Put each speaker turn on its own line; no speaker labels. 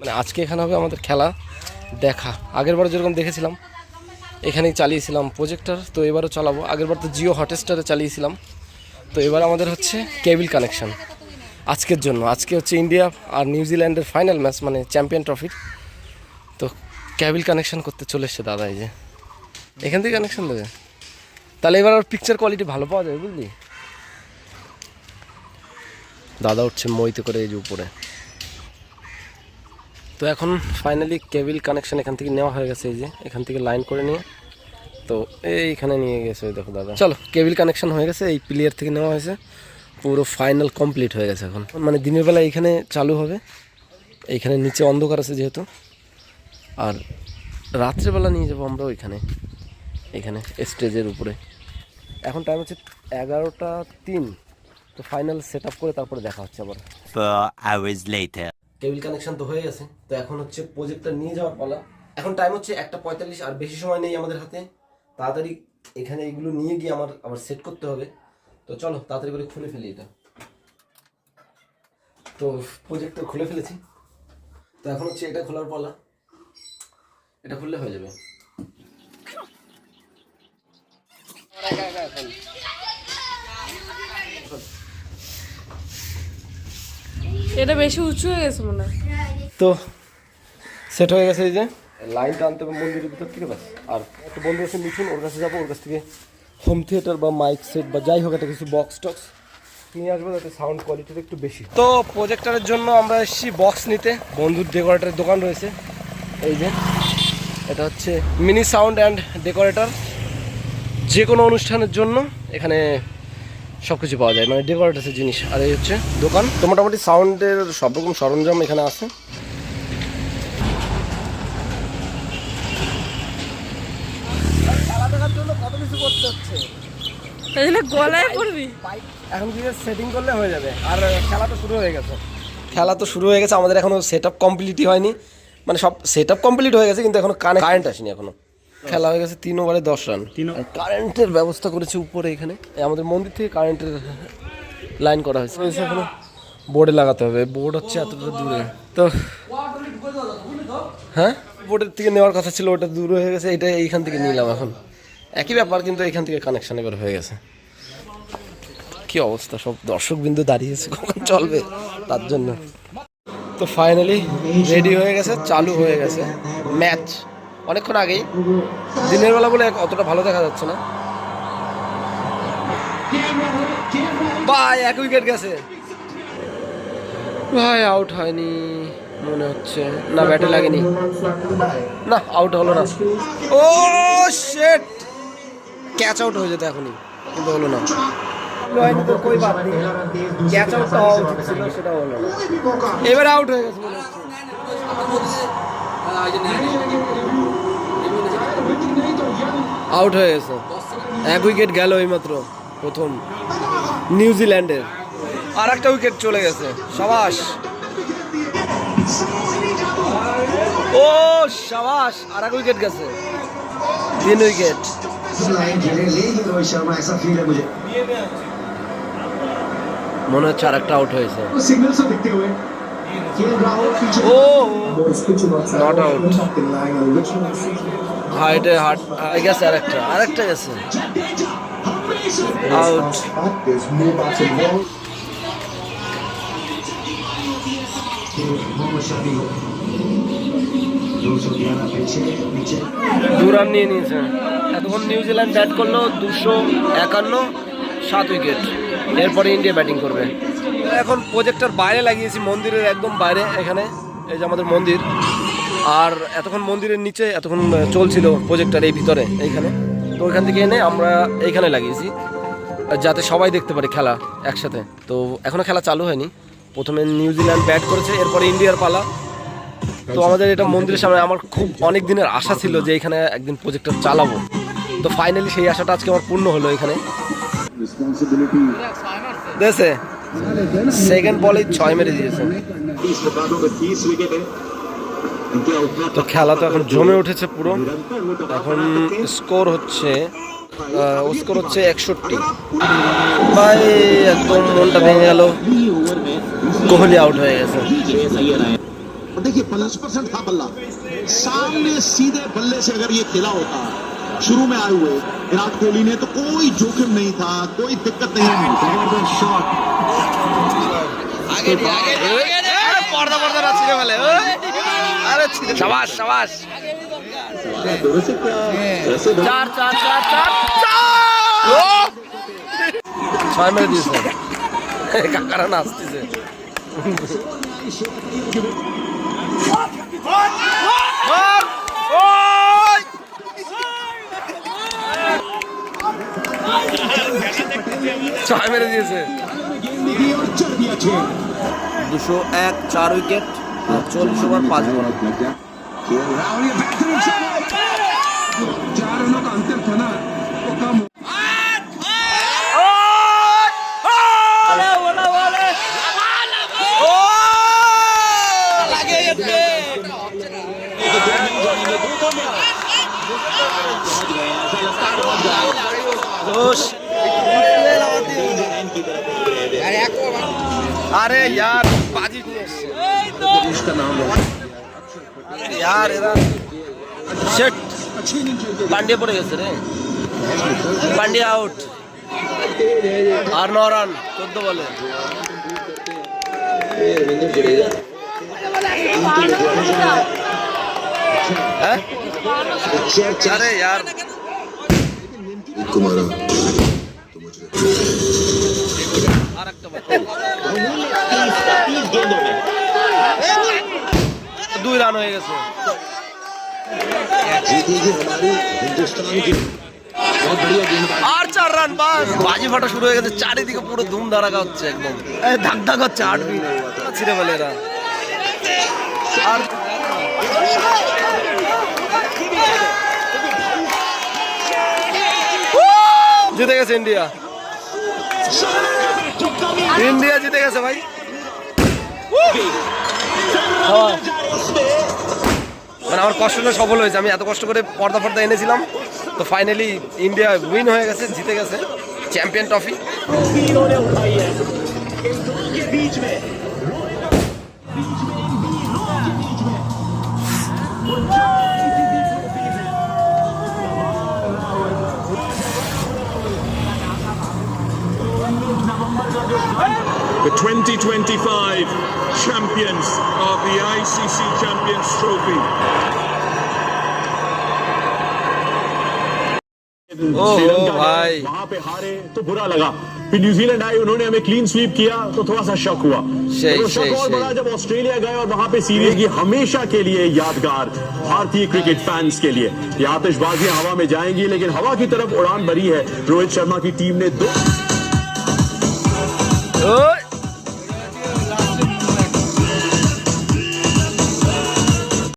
মানে আজকে এখানে হবে আমাদের খেলা, দেখা। আগের বার যেরকম দেখেছিলাম, এখানেই চালিয়েছিলাম প্রজেক্টর তো এবারও চালাবো। আগেরবার তো জিও হটস্টারে চালিয়েছিলাম, তো এবার আমাদের হচ্ছে কেবিল কানেকশান আজকের জন্য। আজকে হচ্ছে ইন্ডিয়া আর নিউজিল্যান্ডের ফাইনাল ম্যাচ মানে চ্যাম্পিয়ন ট্রফির তো কেবিল কানেকশান করতে চলে এসছে দাদা এই যে। এখান থেকে কানেকশান দেবে? তাহলে এবার আর পিকচার কোয়ালিটি ভালো পাওয়া যাবে বুঝলি? দাদা উঠছে মইতে করে এই যে উপরে। তো এখন ফাইনালি কেবিল কানেকশন এখান থেকে নেওয়া হয়ে গেছে, এই যে। এখান থেকে লাইন করে নিয়ে। তো এইখানে নিয়ে গেছে দেখো দাদা। চলো কেবিল কানেকশন হয়ে গেছে, এই প্লেয়ার থেকে নেওয়া হয়েছে। পুরো ফাইনাল কমপ্লিট হয়ে গেছে এখন। মানে দিনের বেলা এইখানে চালু হবে। এইখানে নিচে অন্ধকার আছে যেহেতু। আর রাত্রেবেলা নিয়ে যাব আমরা ওইখানে। এখানে স্টেজের উপরে। এখন টাইম হচ্ছে এগারোটা তিন। তো ফাইনাল সেট আপ করে তারপরে দেখা হচ্ছে আবার. কেবিল কানেকশন তো হয়ে গেছে। তো এখন হচ্ছে প্রজেক্টটা নিয়ে যাওয়ার পালা। এখন টাইম হচ্ছে একটা পঁয়তাল্লিশ, আর বেশি সময় নেই আমাদের হাতে। তাড়াতাড়ি এখানে এগুলো নিয়ে গিয়ে আমার, আবার সেট করতে হবে। তো চলো, তাড়াতাড়ি করে খুলে ফেলি এটা। তো প্রজেক্টটা খুলে ফেলেছি। তো এখন হচ্ছে এটা খোলার পালা। এটা খুললে হয়ে যাবে।
এটা বেশি উঁচু হয়ে গেছে মনে হয়।
তো সেট হয়ে গেছে এই যে। লাইনটা আনতে হবে মন্দিরের ভিতর থেকে ব্যাস আর একটা বন্ধু আছে মিঠুন ওর কাছে যাব ওর কাছ থেকে হোম থিয়েটার বা মাইক সেট বা যাই হোক একটা কিছু বক্স টক্স নিয়ে আসব যাতে সাউন্ড কোয়ালিটিটা একটু বেশি তো প্রজেক্টরের জন্য আমরা এসেছি বক্স নিতে। বন্ধুর ডেকোরেটরের দোকান রয়েছে। এই যে এটা হচ্ছে মিনি সাউন্ড অ্যান্ড ডেকোরেটর যে কোনো অনুষ্ঠানের জন্য এখানে সব কিছু পাওয়া যায় মানে ডেকোরেটার্সের জিনিস। আর এই হচ্ছে দোকান। তো মোটামুটি সাউন্ডের সব রকম সরঞ্জাম এখানে আছে। খেলা দেখার জন্য করতে হচ্ছে
তাই জন্য গলায় পড়বি?
এখন সেটিং করলে হয়ে যাবে। আর খেলা তো শুরু হয়ে গেছে। খেলা তো শুরু হয়ে গেছে আমাদের এখনও সেট আপ কমপ্লিটই হয়নি। মানে সব সেট আপ কমপ্লিট হয়ে গেছে কিন্তু এখনও কানে কারেন্ট আসেনি এখনও। খেলা হয়ে গেছে তিন ওভারে দশ রান। কারেন্টের ব্যবস্থা করেছে উপরে এখানে। আমাদের মন্দির থেকে কারেন্টের লাইন করা হয়েছে। এখনও। বোর্ডে লাগাতে হবে। বোর্ড হচ্ছে এতটা দূরে। তো হ্যাঁ? বোর্ডের থেকে নেওয়ার কথা ছিল ওটা দূর হয়ে গেছে। এটা এইখান থেকে নিলাম এখন। একই ব্যাপার কিন্তু এখান থেকে কানেকশন এবার হয়ে গেছে। কি অবস্থা? সব দর্শক বিন্দু দাঁড়িয়েছে। কখন চলবে? তার জন্য। তো ফাইনালি রেডি হয়ে গেছে চালু হয়ে গেছে। ম্যাচ অনেকক্ষণ আগেই। দিনের বেলা বলে অতটা ভালো দেখা যাচ্ছে না। ভাই এক উইকেট গেছে। ভাই আউট হয়নি মনে হচ্ছে। না ব্যাটে লাগেনি। না আউট হলো না। ও শেট ক্যাচ আউট হয়ে যেত এখনই কিন্তু হলো না। না। এবার আউট হয়ে গেছে মনে হচ্ছে। আউট হয়ে গেছে। এক উইকেট গেল এইমাত্র প্রথম নিউজিল্যান্ডের। আর একটা উইকেট চলে গেছে। সাবাস। ও, সাবাস। আর এক উইকেট গেছে। তিন উইকেট মনে হচ্ছে আর একটা আউট হয়েছে। ও নট আউট হাইটে হাট গেছে আরেকটা আরেকটা গেছে। আউট দু রান নিয়ে নিয়েছে। এতক্ষণ নিউজিল্যান্ড ব্যাট করল দুশো একান্ন, সাত উইকেট এরপরে ইন্ডিয়া ব্যাটিং করবে। এখন প্রজেক্টর বাইরে লাগিয়েছি, মন্দিরের একদম বাইরে, এখানে, এই যে আমাদের মন্দির। আর এতক্ষণ মন্দিরের নিচে এতক্ষণ চলছিল প্রজেক্টার এই ভিতরে এইখানে। তো ওইখান থেকে এনে আমরা এইখানে লাগিয়েছি। যাতে সবাই দেখতে পারে খেলা একসাথে। তো এখনও খেলা চালু হয়নি। প্রথমে নিউজিল্যান্ড ব্যাট করেছে এরপরে ইন্ডিয়ার পালা। তো আমাদের এটা মন্দিরের সামনে আমার খুব অনেক দিনের আশা ছিল যে এখানে একদিন প্রজেক্টর চালাবো। তো ফাইনালি সেই আশাটা আজকে আমার পূর্ণ হলো এখানে। সেকেন্ড বলে ছয় মেরে দিয়েছে। তো খেলা তো এখন জমে উঠেছে পুরো এখন স্কোর হচ্ছে ও স্কোর হচ্ছে একষট্টি ভাই একদম মনটা ভেঙে গেল কোহলি আউট হয়ে গেছে
और देखिए पचास परसेंट था बल्ला सामने सीधे बल्ले से अगर ये खेला होता शुरू में आए हुए विराट कोहली ने तो कोई जोखिम नहीं था कोई दिक्कत नहीं जबरदस्त शॉट
আরে পর্দা পর্দা না ছিঁড়ে ফেলে ওই। আরে ছিঁড়ে- ছয় মেরে দিয়েছে। কাকারা নাচতেছে। ছয় মেরে দিয়েছে। দুশো এক চার উইকেট। চল্লিশ ওভার পাঁচ বল
Oh, shit.
আরে यार বাজি নিয়ে এসছে यार এরা শেট পান্ডিয়া পড়ে গেছে রে পান্ডিয়া আউট আর ন রান চোদ্দ বলে হ্যাঁ আরে यार আর একটা দুই রান হয়ে গেছে। আর চার রান বাস। বাজি ফাটা শুরু হয়ে গেছে চারিদিকে পুরো ধুম ধারাকা হচ্ছে একদম। ধাক ধাক হচ্ছে আট বিট ছিঁড়ে ফেলে এরা। আর জিতে গেছে ইন্ডিয়া। ইন্ডিয়া জিতে গেছে ভাই। মানে আমার কষ্টটা সফল হয়েছে। আমি এত কষ্ট করে পর্দা ফর্দা এনেছিলাম। তো ফাইনালি ইন্ডিয়া উইন হয়ে গেছে জিতে গেছে।
Champion trophy ICC Champions Trophy.
ओहो भाई।
वहाँ पे हारे तो बुरा लगा। फिर न्यूजीलैंड आई उन्होंने हमें क्लीन स्वीप किया तो थोड़ा सा शक हुआ।
सही,
तो शक और। बढ़ा जब ऑस्ट्रेलिया गए और वहाँ पे सीरीज़ की हमेशा के लिए यादगार भारतीय क्रिकेट फैंस के लिए। ये आतिशबाजियाँ हवा में जाएँगी लेकिन हवा की तरफ़ उड़ान भरी है। रोहित शर्मा की टीम ने दो